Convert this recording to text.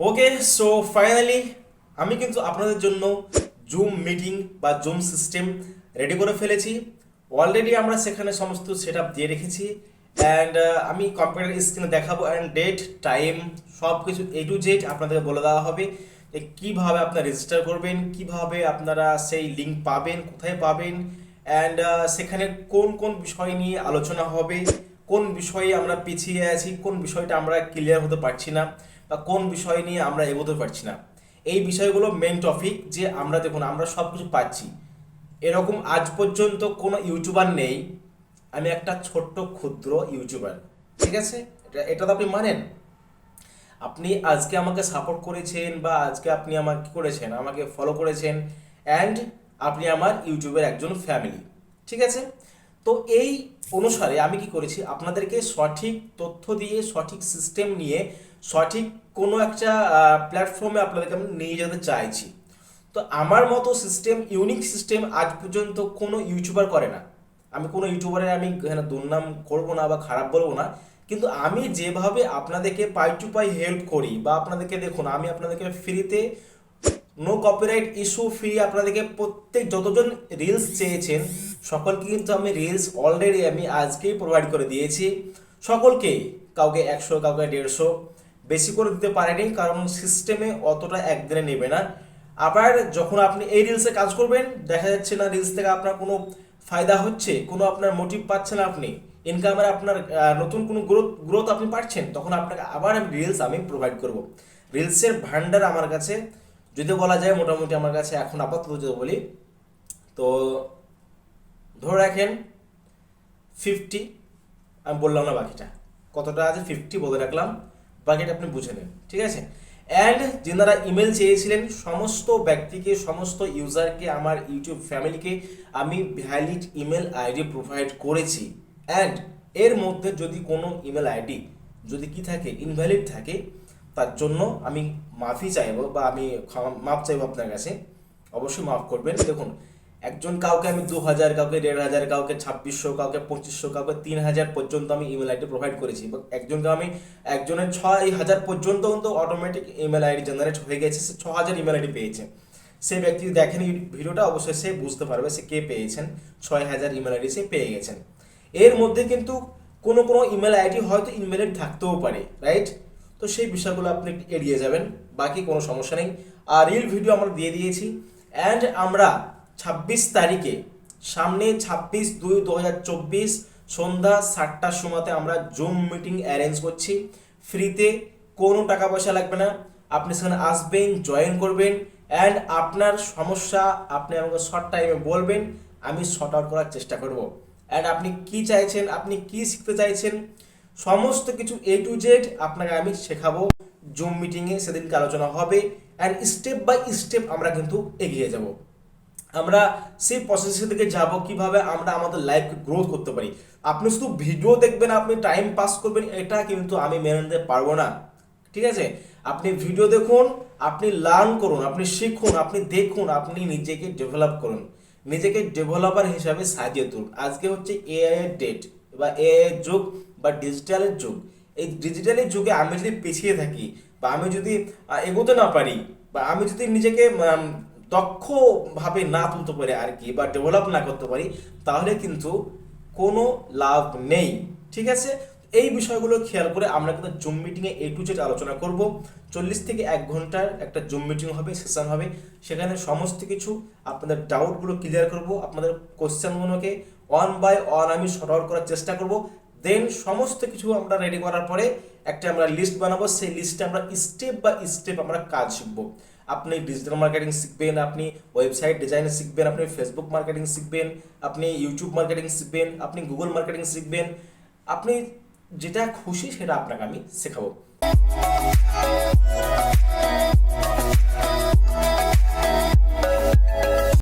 Okay so finally আমি কিন্তু আপনাদের জন্য জুম মিটিং বা জুম সিস্টেম রেডি করে ফেলেছি। অলরেডি আমরা সেখানে সমস্ত সেট দিয়ে রেখেছি। অ্যান্ড আমি কম্পিউটার স্ক্রিনে দেখাবো অ্যান্ড ডেট টাইম সব কিছু এ টু জেড আপনাদেরকে বলে দেওয়া হবে যে কীভাবে আপনারা রেজিস্টার করবেন, কীভাবে আপনারা সেই লিঙ্ক পাবেন, কোথায় পাবেন অ্যান্ড সেখানে কোন কোন বিষয় নিয়ে আলোচনা হবে, কোন বিষয়ে আমরা পিছিয়ে আছি, কোন বিষয়টা আমরা ক্লিয়ার হতে পারছি না। বা কোন বিষয় নিয়ে আমরা এগোতে পারছি না। এই বিষয়গুলো মেন টপিক যে আমরা দেখুন, আমরা সব কিছু পাচ্ছি। এরকম আজ পর্যন্ত কোনো ইউটিউবার নেই। আমি একটা ছোট্ট, ক্ষুদ্র ইউটিউবার ঠিক আছে? এটা তো আপনি মানেন। আপনি আজকে আমাকে সাপোর্ট করেছেন বা আজকে আপনি আমাকে কি করেছেন, আমাকে ফলো করেছেন অ্যান্ড আপনি আমার ইউটিউবের একজন ফ্যামিলি ঠিক আছে? তো এই অনুসারে আমি কি করেছি, আপনাদেরকে সঠিক তথ্য দিয়ে, সঠিক সিস্টেম নিয়ে সঠিক কোনো একটা প্ল্যাটফর্মে আপনাদেরকে আমি নিয়ে যেতে চাইছি। তো আমার মতো সিস্টেম ইউনিক সিস্টেম আজ পর্যন্ত কোনো ইউটিউবার করে না। আমি কোনো ইউটিউবারের আমি দুর্নাম করব না বা খারাপ বলব না, কিন্তু আমি যেভাবে আপনাদেরকে পাই টু পাই হেল্প করি বা আপনাদেরকে দেখুন, আমি আপনাদেরকে ফ্রিতে নো কপিরাইট ইস্যু ফ্রি আপনাদেরকে প্রত্যেক যতজন রিলস চেয়েছেন, সকলকে কিন্তু আমি রিলস অলরেডি আমি আজকেই প্রোভাইড করে দিয়েছি। সকলকে, কাউকে একশো, কাউকে দেড়শো বেশি করে দিতে পারেনি, কারণ সিস্টেমে অতটা একদিনে নেবে না। আবার যখন আপনি এই রিলসে কাজ করবেন, দেখা যাচ্ছে না রিলস থেকে আপনার কোনো ফায়দা হচ্ছে, কোনো আপনার মোটিভ পাচ্ছেন আপনি ইনকামের আপনার নতুন কোনো গ্রোথ গ্রোথ আপনি পাচ্ছেন, তখন আপনাকে আবার আমি রিলস আমি প্রোভাইড করব। রিলসের ভান্ডার আমার কাছে, যদি বলা যায় মোটামুটি আমার কাছে এখন আপাতত যদি বলি, তো ধরে রাখেন ফিফটি আমি বললাম না বাকিটা, কতটা আছে? ফিফটি বলে রাখলাম। বাকিটা আপনি বুঝে নেন, ঠিক আছে? অ্যান্ড যেনারা ইমেল চেয়েছিলেন, সমস্ত ব্যক্তিকে, সমস্ত ইউজারকে আমার ইউটিউব ফ্যামিলিকে আমি ভ্যালিড ইমেল আইডি প্রোভাইড করেছি। অ্যান্ড এর মধ্যে যদি কোনো ইমেল আইডি যদি কি থাকে ইনভ্যালিড থাকে, তার জন্য আমি মাফি চাইব বা আমি মাপ চাইব আপনার কাছে। অবশ্যই মাফ করবেন। দেখুন একজন কাউকে আমি দু হাজার কাউকে দেড় হাজার কাউকে ছাব্বিশশো, কাউকে পঁচিশশো, কাউকে তিন হাজার পর্যন্ত আমি ইমেল আইডি প্রোভাইড করেছি। একজনকে আমি, একজনের ছয় হাজার পর্যন্ত কিন্তু অটোমেটিক ইমেল আইডি জেনারেট হয়ে গেছে, সে ছ হাজার ইমেল আইডি পেয়েছে। সে ব্যক্তি দেখেন এই ভিডিওটা, অবশ্যই সে বুঝতে পারবে সে কে পেয়েছেন ছয় হাজার ইমেল আইডি সে পেয়ে গেছেন। এর মধ্যে কিন্তু কোনো কোনো ইমেল আইডি হয়তো ইমেলের থাকতেও পারে রাইট তো সেই বিষয়গুলো আপনি এড়িয়ে যাবেন, বাকি কোনো সমস্যা নেই। আর রিল ভিডিও আমরা দিয়ে দিয়েছি। অ্যান্ড আমরা ছাব্বিশ তারিখে, সামনে ছাব্বিশ দুই দু হাজার চব্বিশ সন্ধ্যা সাতটার সময়তে আমরা জুম মিটিং অ্যারেঞ্জ করছি। ফ্রিতে কোনো টাকা পয়সা লাগবে না। আপনি সেখানে আসবেন জয়েন করবেন অ্যান্ড আপনার সমস্যা আপনি আমাকে শর্ট টাইমে বলবেন, আমি শর্ট আউট করার চেষ্টা করব। অ্যান্ড আপনি কি চাইছেন, আপনি কি শিখতে চাইছেন, সমস্ত কিছু এ টু জেড আপনাকে আমি শেখাবো। জুম মিটিংয়ে সেদিনকে আলোচনা হবে অ্যান্ড স্টেপ বাই স্টেপ আমরা কিন্তু এগিয়ে যাব। আমরা সেই প্রসেসের দিকে যাব, কীভাবে আমরা আমাদের লাইফকে গ্রোথ করতে পারি। আপনি শুধু ভিডিও দেখবেন, আপনি টাইম পাস করবেন, এটা কিন্তু আমি মেনে নিতে পারব না। ঠিক আছে? আপনি ভিডিও দেখুন, আপনি লার্ন করুন, আপনি শিখুন, আপনি দেখুন, আপনি নিজেকে ডেভেলপ করুন। নিজেকে ডেভেলপার হিসাবে সাজিয়ে তুলুন। আজকে হচ্ছে এআই এর ডেট বা এআই এর যুগ বা ডিজিটালের যুগ। এই ডিজিটালের যুগে আমি যদি পিছিয়ে থাকি বা আমি যদি এগোতে না পারি বা আমি যদি নিজেকে দক্ষভাবে না তুলতে পারি আর কি বা ডেভেলপ না করতে পারি, তাহলে কিন্তু কোনো লাভ নেই। ঠিক আছে? এই বিষয়গুলো খেয়াল করে আমরা কিন্তু জুম মিটিংয়ে এ টু জেড আলোচনা করব। চল্লিশ থেকে এক ঘণ্টার একটা জুম মিটিং হবে সেশন হবে। সেখানে সমস্ত কিছু আপনাদের ডাউটগুলো ক্লিয়ার করব, আপনাদের কোশ্চেনগুলোকে অন বাই অন আমি আউট করার চেষ্টা করব। দেন সমস্ত কিছু আমরা রেডি করার পরে একটা আমরা লিস্ট বানাবো। সেই লিস্টে আমরা স্টেপ বাই স্টেপ আমরা কাজ শিখব। আপনি ডিজিটাল মার্কেটিং শিখবেন, আপনি ওয়েবসাইট ডিজাইন শিখবেন, আপনি ফেসবুক মার্কেটিং শিখবেন, আপনি ইউটিউব মার্কেটিং শিখবেন, আপনি গুগল মার্কেটিং শিখবেন, আপনি যেটা খুশি সেটা আপনাকে আমি শেখাবো।